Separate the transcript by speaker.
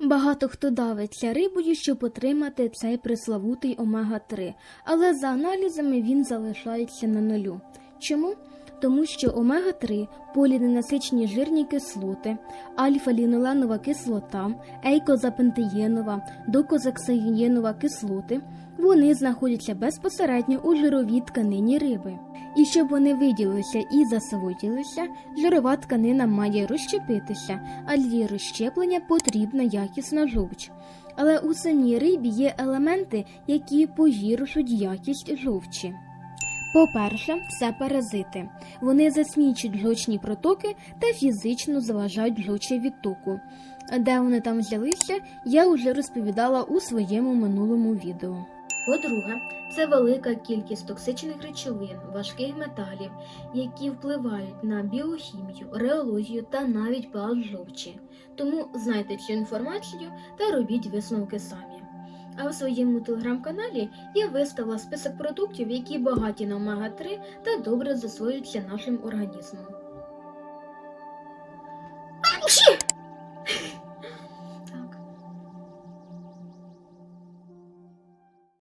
Speaker 1: Багато хто давиться рибою, щоб отримати цей преславутий омега-3, але за аналізами він залишається на нулю. Чому? Тому що омега-3 поліненасичені жирні кислоти, альфа-ліноленова кислота, ейкозапентеєнова, докозаксагієнова кислоти вони знаходяться безпосередньо у жировій тканині риби. І щоб вони виділилися і засвоїлися, жирова тканина має розщепитися, а для розщеплення потрібна якісна жовч. Але у самій рибі є елементи, які погіршують якість жовчі. По-перше, це паразити. Вони засмічують жовчні протоки та фізично заважають жовчі відтоку. Де вони там взялися, я вже розповідала у своєму минулому відео. По-друге, це велика кількість токсичних речовин, важких металів, які впливають на біохімію, реологію та навіть pH жовчі. Тому знайте цю інформацію та робіть висновки самі. А в своєму телеграм-каналі я виставила список продуктів, які багаті на омега-3 та добре засвоюються нашим організмом.
Speaker 2: Апчі!